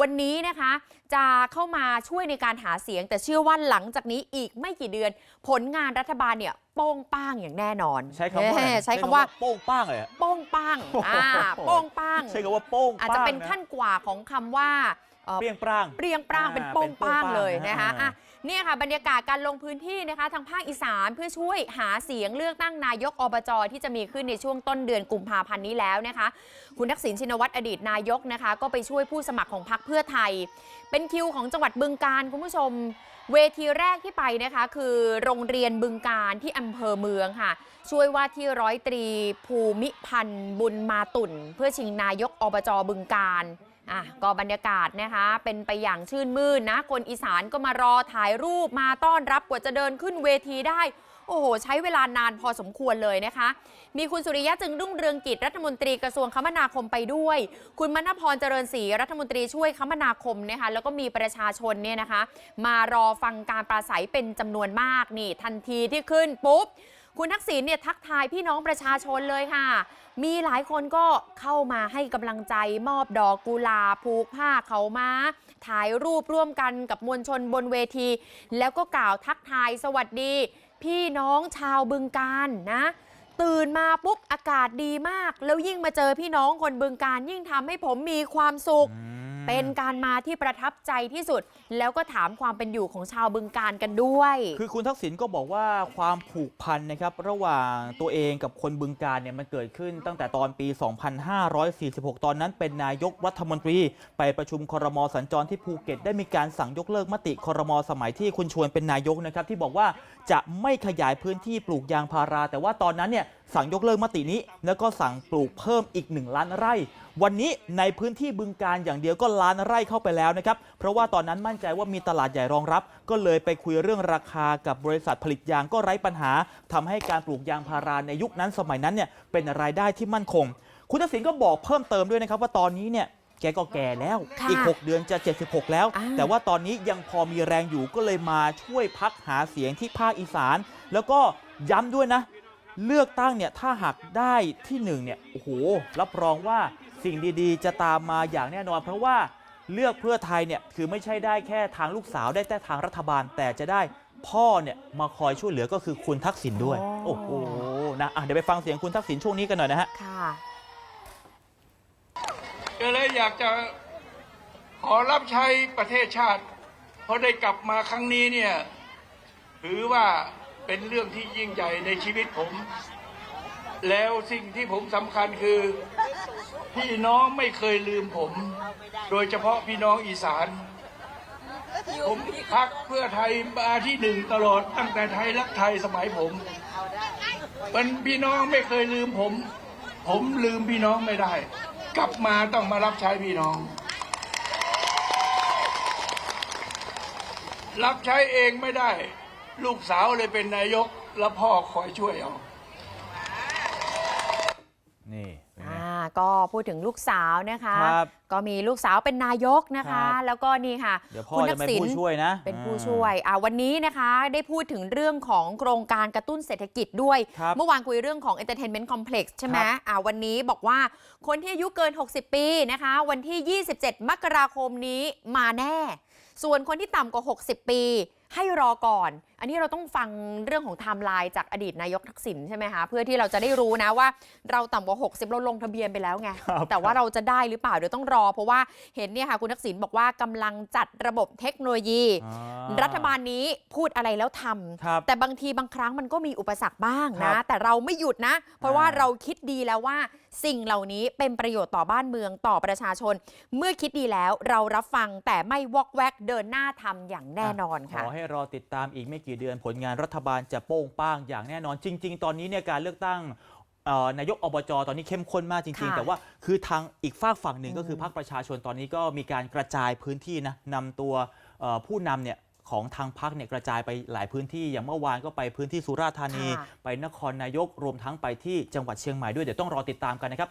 วันนี้นะคะจะเข้ามาช่วยในการหาเสียง แต่เชื่อว่าหลังจากนี้อีกไม่กี่เดือน ผลงานรัฐบาลเนี่ยโป้งป้างอย่างแน่นอน ใช้คำว่าอะไรเอ้นะใช้คำว่าโป้งป้างเลยอะโป้งป้างอ่าโอ้โหโป้งป้าง ใช้คำว่าโป้งอาจป้างจะเป็นขั้นกว่าของคำว่าเอ่อ เปรี้ยงปร้าง เปรียงปร้างอ่าเป็นโป้งป้างเป็นโป้งป้างเลยนะคะอ่าอะเนี่ยค่ะบรรยากาศการลงพื้นที่นะคะทางภาคอีสานเพื่อช่วยหาเสียงเลือกตั้งนายกอบจที่จะมีขึ้นในช่วงต้นเดือนกุมภาพันธ์นี้แล้วนะคะ คุณทักษิณชินวัตรอดีตนายกนะคะ ก็ไปช่วยผู้สมัครของพรรคเพื่อไทย เป็นคิวของจังหวัดบึงการคุณผู้ชม เวทีแรกที่ไปนะคะ คือโรงเรียนบึงการที่อำเภอเมืองค่ะ ช่วยว่าที่ร้อยตรีภูมิพันธ์บุญมาตุ่น เพื่อชิงนายกอบจบึงการ อะก็บรรยากาศนะคะ เป็นไปอย่างชื่นมื่นนะ คนอีสานก็มารอถ่ายรูปมาต้อนรับกว่าจะเดินขึ้นเวทีได้ โอ้โห ใช้เวลานานพอสมควรเลยนะคะ มีคุณสุริยะจึงรุ่งเรืองกิจรัฐมนตรีกระทรวงคมนาคมไปด้วย คุณมณพรเจริญศรีรัฐมนตรีช่วยคมนาคมนะคะแล้วก็มีประชาชนเนี่ยนะคะ มารอฟังการปราศัยเป็นจำนวนมากนี่ ทันทีที่ขึ้นปุ๊บ คุณทักษิณเนี่ยทักทายพี่น้องประชาชนเลยค่ะ มีหลายคนก็เข้ามาให้กำลังใจมอบดอกกุหลาบผูกผ้าเขาม้า ถ่ายรูปร่วมกันกับมวลชนบนเวที แล้วก็กล่าวทักทายสวัสดี พี่น้องชาวบึงการนะตื่นมาปุ๊บอากาศดีมาก แล้วยิ่งมาเจอพี่น้องคนบึงการยิ่งทำให้ผมมีความสุข เป็นการมาที่ประทับใจที่สุด แล้วก็ถามความเป็นอยู่ของชาวบึงการกันด้วย คือคุณทักษิณก็บอกว่าความผูกพันนะครับระหว่างตัวเองกับคนบึงการเนี่ยมันเกิดขึ้นตั้งแต่ตอนปี 2546 ตอนนั้นเป็นนายกรัฐมนตรี ไปประชุมครมสัญจรที่ภูเก็ตได้มีการสั่งยกเลิกมติครมสมัยที่คุณชวนเป็นนายกนะครับที่บอกว่าจะไม่ขยายพื้นที่ปลูกยางพารา แต่ว่าตอนนั้นเนี่ย สั่งยกเลิกมตินี้ แล้วก็สั่งปลูกเพิ่มอีก 1 ล้านไร่ วันนี้ในพื้นที่บึงการอย่างเดียวก็ล้านไร่เข้าไปแล้วนะครับ เพราะว่าตอนนั้นมั่นใจว่ามีตลาดใหญ่รองรับ ก็เลยไปคุยเรื่องราคากับบริษัทผลิตยางก็ไร้ปัญหาทำให้การปลูกยางพาราในยุคนั้นสมัยนั้นเนี่ยเป็นรายได้ที่มั่นคง คุณทักษิณก็บอกเพิ่มเติมด้วยนะครับว่าตอนนี้เนี่ยแกก็แก่แล้วค่ะอีก 6 เดือนจะ 76 แล้วอ่าแต่ว่าตอนนี้ยังพอมีแรงอยู่ก็เลยมาช่วยพักหาเสียงที่ภาคอีสาน แล้วก็ย้ำด้วยนะ เลือกตั้งเนี่ยถ้าหากได้ที่หนึ่งเนี่ยโอ้โหรับรองว่าสิ่งดีๆ จะตามมาอย่างแน่นอน เพราะว่าเลือกเพื่อไทยเนี่ยคือไม่ใช่ได้แค่ทางลูกสาวได้แต่ทางรัฐบาล แต่จะได้พ่อเนี่ยมาคอยช่วยเหลือก็คือคุณทักษิณด้วยอ๋อโอ้โหนะอะเดี๋ยวไปฟังเสียงคุณทักษิณช่วงนี้กันหน่อยนะฮะค่ะก็เลยอยากจะขอรับใช้ประเทศชาติ เพราะได้กลับมาครั้งนี้เนี่ยถือว่า เป็นเรื่องที่ยิ่งใหญ่ในชีวิตผม แล้วสิ่งที่ผมสำคัญคือ พี่น้องไม่เคยลืมผม โดยเฉพาะพี่น้องอีสาน ผมพักเพื่อไทยมาที่หนึ่งตลอดตั้งแต่ไทยรักไทยสมัยผมมันพี่น้องไม่เคยลืมผม ผมลืมพี่น้องไม่ได้ กลับมาต้องมารับใช้พี่น้อง รับใช้เองไม่ได้ ลูกสาวเลยเป็นนายกแล้วพ่อคอยช่วยเอา นี่เป็นไง อ่าก็พูดถึงลูกสาวนะคะ ครับก็มีลูกสาวเป็นนายกนะคะ ครับ แล้วก็นี่ค่ะเดี๋ยวพ่อคุณจะทัเป็นษิณผู้ช่วยนะเป็นผู้อ่าช่วยอ่าวันนี้นะคะได้พูดถึงเรื่องของโครงการกระตุ้นเศรษฐกิจด้วย ครับเมื่อวานคุยเรื่องของ Entertainment Complex ใช่ไหมครับ อ่าวันนี้บอกว่าคนที่อายุเกิน 60 ปีนะคะ วันที่ 27 มกราคมนี้มาแน่ ส่วนคนที่ต่ำกว่า 60 ปี ให้รอก่อน อันนี้เราต้องฟังเรื่องของไทม์ไลน์จากอดีตนายกทักษิณใช่ไหมคะเพื่อที่เราจะได้รู้นะว่าเราต่ำกว่า 60 เราลงทะเบียนไปแล้วไง ครับแต่ว่าเราจะได้หรือเปล่าเดี๋ยวต้องรอ เพราะว่าเห็นเนี่ยค่ะคุณทักษิณบอกว่ากำลังจัดระบบเทคโนโลยี อ่ารัฐบาลนี้พูดอะไรแล้วทำ ครับ แต่บางทีบางครั้งมันก็มีอุปสรรคบ้างครันะบแต่เราไม่หยุดนะ เพราะว่าอ่า เราคิดดีแล้วว่าสิ่งเหล่านี้เป็นประโยชน์ต่อบ้านเมืองต่อประชาชน เมื่อคิดดีแล้วเรารับฟังแต่ไม่วอกแวกเดินหน้าทำอย่างแน่นอนขค่ะอให้รอติดตามอีกไม่กี่เดือนผลงานรัฐบาลจะโป้งป้างอย่างแน่นอนจริง ๆ ตอนนี้เนี่ยการเลือกตั้งเอ่อนายกอบจตอนนี้เข้มข้นมากจริงค่ะๆแต่ว่าคือทางอีกฝากฝั่งหนึ่งอืมก็คือพรรคประชาชนตอนนี้ก็มีการกระจายพื้นที่นะนำตัวเอ่อผู้นำเนี่ยของทางพรรคเนี่ยกระจายไปหลายพื้นที่ อย่างเมื่อวานก็ไปพื้นที่สุราษฎร์ธานี ค่ะ ไปนครนายกรวมทั้งไปที่จังหวัดเชียงใหม่ด้วยเดี๋ยวต้องรอติดตามกันนะครับ